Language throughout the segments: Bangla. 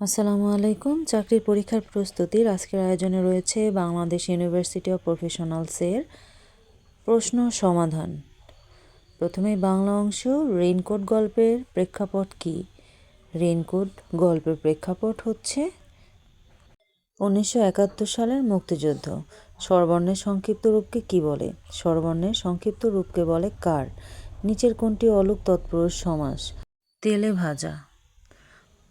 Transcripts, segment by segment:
আসসালামু আলাইকুম। চাকরির পরীক্ষার প্রস্তুতির আজকের আয়োজনে রয়েছে বাংলাদেশ ইউনিভার্সিটি অফ প্রফেশনালসের প্রশ্ন সমাধান। প্রথমে বাংলা অংশ, রেইনকোট গল্পের প্রেক্ষাপট কী? রেইনকোট গল্পের প্রেক্ষাপট হচ্ছে উনিশশো একাত্তর সালের মুক্তিযুদ্ধ। স্বরবর্ণের সংক্ষিপ্ত রূপকে কী বলে? স্বরবর্ণের সংক্ষিপ্ত রূপকে বলে কার? নিচের কোনটি অলোক তৎপুরুষ সমাস? তেলে ভাজা।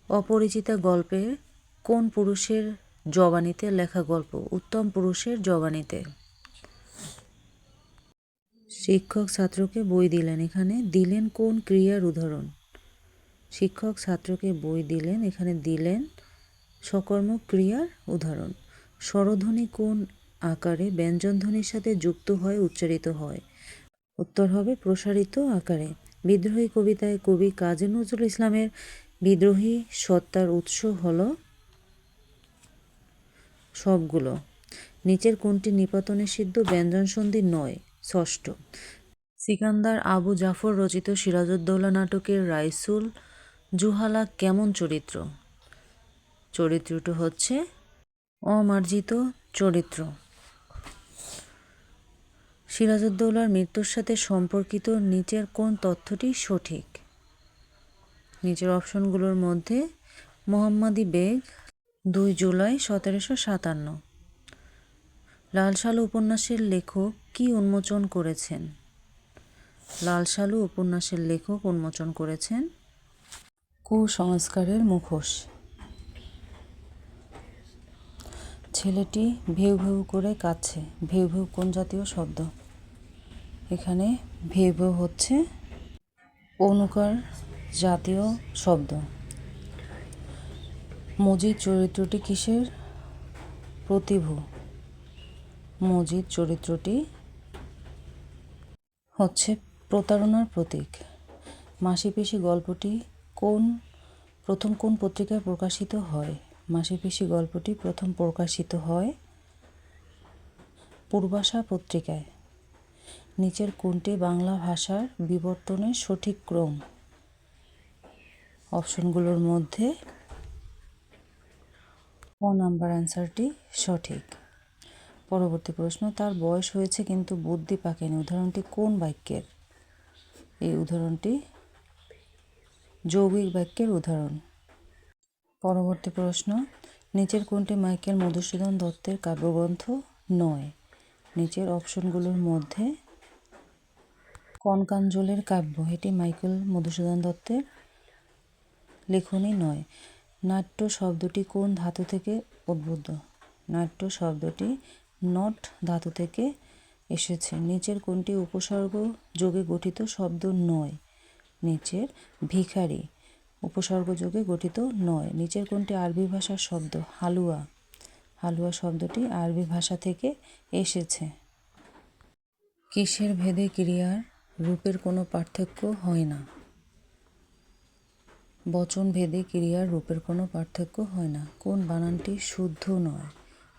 অপরিচিতা গল্পে কোন পুরুষের জবানিতে লেখা গল্প? উত্তম পুরুষের জবানিতে। শিক্ষক ছাত্রকে বই দিলেন। এখানে দিলেন কোন ক্রিয়ার উদাহরণ? শিক্ষক ছাত্রকে বই দিলেন। এখানে দিলেন সকর্ম ক্রিয়ার উদাহরণ। স্বরধ্বনি কোন আকারে ব্যঞ্জনধ্বনির সাথে যুক্ত হয়, উচ্চারিত হয়? উত্তর হবে প্রসারিত আকারে। বিদ্রোহী কবিতায় কবি কাজী নজরুল ইসলামের বিদ্রোহী সত্তার উৎস হল সবগুলো। নিচের কোনটি নিপাতনে সিদ্ধ? ব্যঞ্জন সন্ধি নয়, ষষ্ঠ। সিকান্দার আবু জাফর রচিত সিরাজউদ্দৌলা নাটকের রাইসুল জুহালা কেমন চরিত্র? চরিত্রটি হচ্ছে অমার্জিত চরিত্র। সিরাজউদ্দৌলার মৃত্যুর সাথে সম্পর্কিত নিচের কোন তথ্যটি সঠিক? নিচের অপশনগুলোর মধ্যে মোহাম্মদী বেগ দুই জুলাই সতেরোশো সাতান্ন। লাল সালু উপন্যাসের লেখক কি উন্মোচন করেছেন? লাল সালু উপন্যাসের লেখক উন্মোচন করেছেন কুসংস্কারের মুখোশ। ছেলেটি ভেউ ভেউ করে কাছে ভেউ ভেউ কোন জাতীয় শব্দ? এখানে ভেউ ভেউ হচ্ছে অনুকার জাতীয় শব্দ। মজিদ চরিত্রটি কিসের? প্রতিভু। মজিদ চরিত্রটি হচ্ছে প্রতারণার প্রতীক। মাসি মাসিপেশি গল্পটি কোন, প্রথম কোন পত্রিকায় প্রকাশিত হয়? মাসি মাসিপেশি গল্পটি প্রথম প্রকাশিত হয় পূর্বাশা পত্রিকায়। নিচের কোনটি বাংলা ভাষার বিবর্তনের সঠিক ক্রম? অপশনগুলোর মধ্যে ক নাম্বার অ্যান্সারটি সঠিক। পরবর্তী প্রশ্ন, তার বয়স হয়েছে কিন্তু বুদ্ধি পাকেনি। উদাহরণটি কোন বাক্যের? এই উদাহরণটি যৌগিক বাক্যের উদাহরণ। পরবর্তী প্রশ্ন, নিচের কোনটি মাইকেল মধুসূদন দত্তের কাব্যগ্রন্থ নয়? নিচের অপশনগুলোর মধ্যে কনকাঞ্জলের কাব্য, এটি মাইকেল মধুসূদন দত্তের লেখনী নয়। নাট্য শব্দটি কোন ধাতু থেকে উদ্বুদ্ধ নাট্য শব্দটি নট ধাতু থেকে এসেছে। নিচের কোনটি উপসর্গ যোগে গঠিত শব্দ নয়? নিচের ভিখারি উপসর্গ যোগে গঠিত নয়। নিচের কোনটি আরবি ভাষার শব্দ? হালুয়া। হালুয়া শব্দটি আরবি ভাষা থেকে এসেছে। কিসের ভেদে ক্রিয়ার রূপের কোনো পার্থক্য হয় না। বচন ভেদে ক্রিয়ার রূপের কোনো পার্থক্য হয় না। কোন বানানটি শুদ্ধ নয়?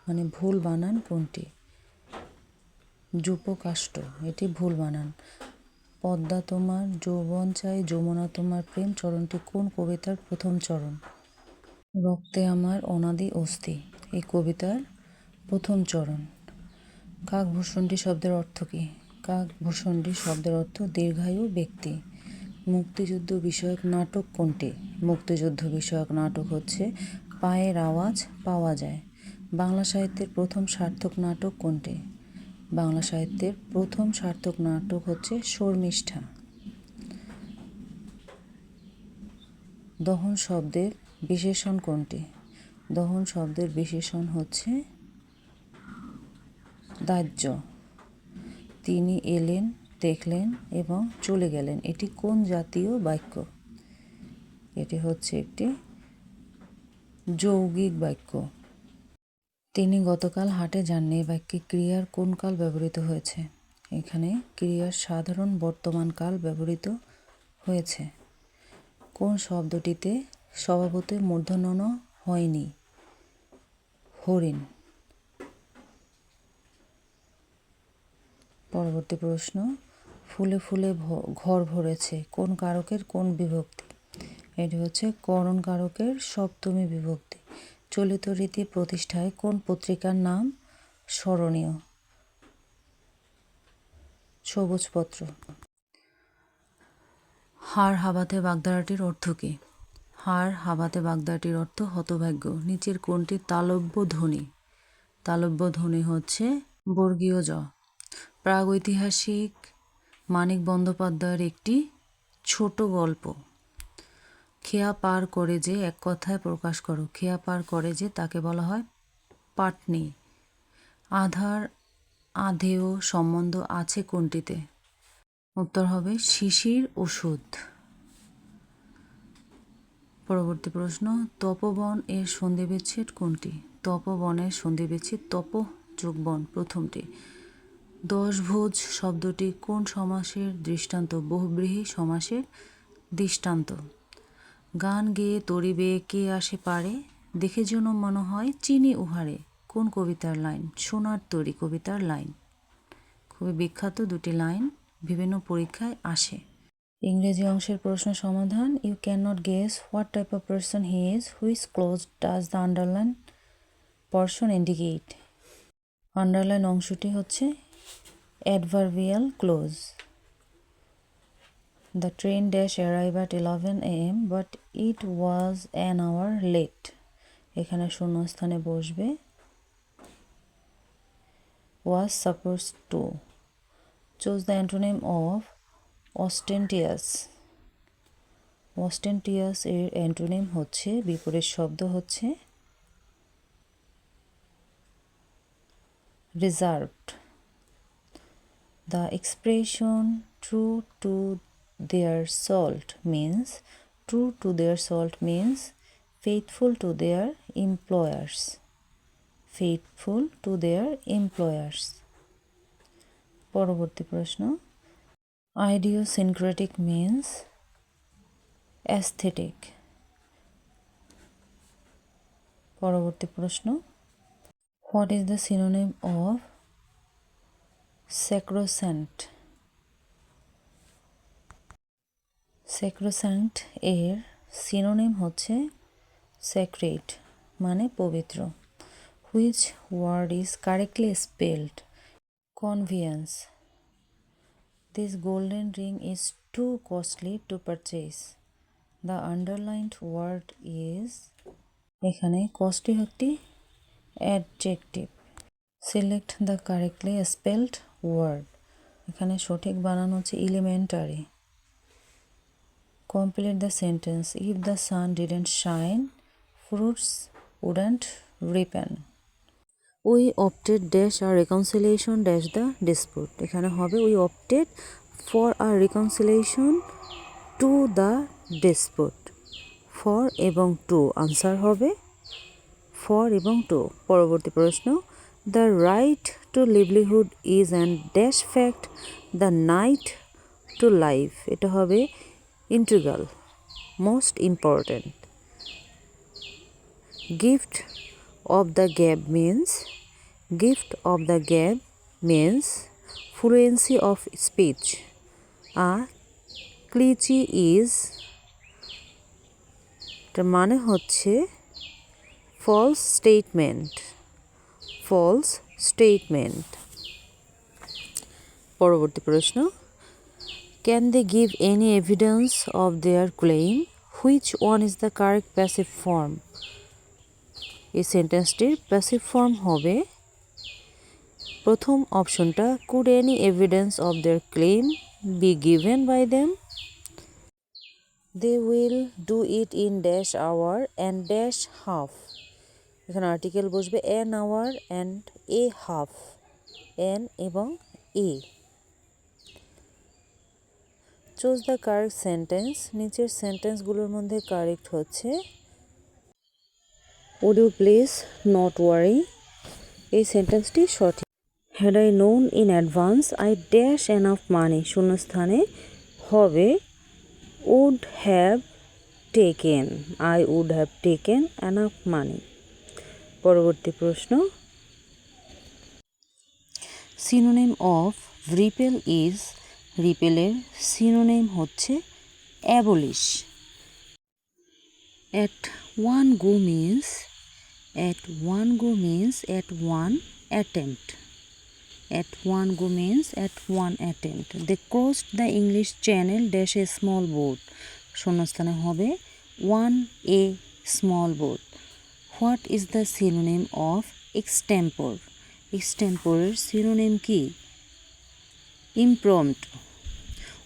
মানে ভুল বানান কোনটি? যুপকাষ্ট এটি ভুল বানান। পদ্মা তোমার, যৌবন চাই, যমুনা তোমার প্রেম চরণটি কোন কবিতার প্রথম চরণ? রক্তে আমার অনাদি অস্থি, এই কবিতার প্রথম চরণ। কাকভূষণটি শব্দের অর্থ কী? কাকভূষণটি শব্দের অর্থ দীর্ঘায়ু ব্যক্তি। মুক্তিযুদ্ধ বিষয়ক নাটক কোনটি? মুক্তিযুদ্ধ বিষয়ক নাটক হচ্ছে পায়ের আওয়াজ পাওয়া যায়। বাংলা সাহিত্যের প্রথম সার্থক নাটক কোনটি? বাংলা সাহিত্যের প্রথম সার্থক নাটক হচ্ছে শর্মিষ্ঠা। দহন শব্দের বিশেষণ কোনটি? দহন শব্দের বিশেষণ হচ্ছে দাহ্য। তিনি এলেন দেখলেন এবং চলে গেলেন। এটি কোন জাতীয় বাক্য? এটি হচ্ছে একটি যৌগিক বাক্য। তিনি গতকাল হাটে যাননি। বাক্যে ক্রিয়ার কোন কাল ব্যবহৃত হয়েছে? এখানে ক্রিয়ার সাধারণ বর্তমান কাল ব্যবহৃত হয়েছে। কোন শব্দটিতে স্বভাবতই মূর্ধন্য হয়নি? হরিণ। পরবর্তী প্রশ্ন। ফুলে ফুলে ঘর ভরেছে। কোন কারকের কোন বিভক্তি? এটি হচ্ছে করণ কারকের সপ্তমী বিভক্তি। চলিত রীতি প্রতিষ্ঠায় কোন পত্রিকার নাম? স্মরণীয়। সবুজপত্র। হাড় হাবাতে বাগধারাটির অর্থ কী? হাড় হাবাতে বাগধারাটির অর্থ হতভাগ্য। নিচের কোনটি তালব্য ধ্বনি। তালব্য ধ্বনি হচ্ছে বর্গীয় জ। প্রাগৈতিহাসিক মানিক বন্দ্যোপাধ্যায়ের একটি ছোট গল্প। খেয়া পার করে যে এক কথায় প্রকাশ করো। খেয়া পার করে যে তাকে বলা হয় পাটনি। আধার, আধেয় সম্বন্ধ আছে কোনটিতে? উত্তর হবে শিশির ওষুধ। পরবর্তী প্রশ্ন, তপবন এর সন্ধিবিচ্ছেদ কোনটি? তপবনের সন্ধিবিচ্ছেদ তপ যোগ বন প্রথমটি। দশভোজ শব্দটি কোন সমাসের দৃষ্টান্ত? বহুব্রীহি সমাসের দৃষ্টান্ত। গান গেয়ে তরিবে কে আসে পারে? দেখে যেন মনে হয় চিনি উহারে। কোন কবিতার লাইন? সোনার তরি কবিতার লাইন। খুবই বিখ্যাত দুটি লাইন বিভিন্ন পরীক্ষায় আসে। ইংরেজি অংশের প্রশ্ন সমাধান। You can not guess what type of person he is which clause does the underline person indicate underline অংশটি হচ্ছে adverbial clause The train dash arrive at 11 am but it was an hour late. এখানে শূন্যস্থানে বসবে was supposed to. Choose the antonym of ostentatious. ostentatious এর অ্যান্টোনিম হচ্ছে বিপরীত শব্দ হচ্ছে reserved. The expression true to their salt means true to their salt means faithful to their employers. Faithful to their employers. পরবর্তী প্রশ্ন idiosyncratic means aesthetic পরবর্তী প্রশ্ন What is the synonym of sacrosanct? sacrosanct এর সিনোনিম হচ্ছে sacred মানে পবিত্র which word is correctly spelled convenience this golden ring is too costly to purchase the underlined word is এখানে কস্টলি একটি adjective select the correctly spelled word এখানে সঠিক বানানো হচ্ছে elementary complete the sentence if the sun didn't shine fruits wouldn't ripen we opted dash R reconciliation dash the dispute এখানে হবে we opted for R reconciliation to the dispute for এবং টু আনসার হবে ফর এবং টু পরবর্তী প্রশ্ন the right to livelihood is and dash fact the right to life এটা হবে integral most important gift of the gab means gift of the gab means fluency of speech a cliche is এটার মানে হচ্ছে ফলস স্টেটমেন্ট ফলস স্টেটমেন্ট পরবর্তী প্রশ্ন can they give any evidence of their claim which one is the correct passive form এই সেন্টেন্সটির প্যাসিভ ফর্ম হবে, প্রথম অপশনটা could any evidence of their claim be given by them they will do it in dash hour and dash half এখানে আর্টিকেল বসবে an hour and a half an এবং a choose the correct sentence নিচের সেন্টেন্সগুলোর মধ্যে কারেক্ট হচ্ছে। Would you please not worry এই সেন্টেন্সটি সঠিক। Had I known in advance I dash an of money শূন্যস্থানে হবে would have taken I would have taken an of money পরবর্তী প্রশ্ন। সিনোনেম অফ রিপেল ইজ রিপেলের সিনোনেম হচ্ছে abolish at one go means at one go means at one attempt at one go means at one attempt the cross the English channel dash a small board শূন্যস্থানে হবে one a small board what is the synonym of extempore? এক্সটেম্পোরের synonym কি? Impromptu.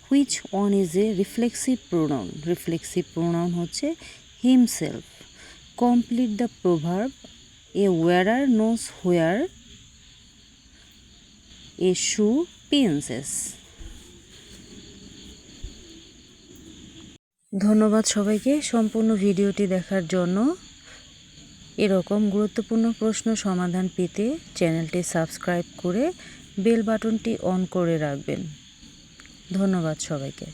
Which one is a reflexive pronoun? Reflexive pronoun হচ্ছে himself. Complete the proverb, a wearer knows where a shoe pinches. ধন্যবাদ সবাইকে সম্পূর্ণ ভিডিওটি দেখার জন্য। এরকম গুরুত্বপূর্ণ প্রশ্ন সমাধান পেতে চ্যানেলটি সাবস্ক্রাইব করে বেল বাটনটি অন করে রাখবেন। ধন্যবাদ সবাইকে।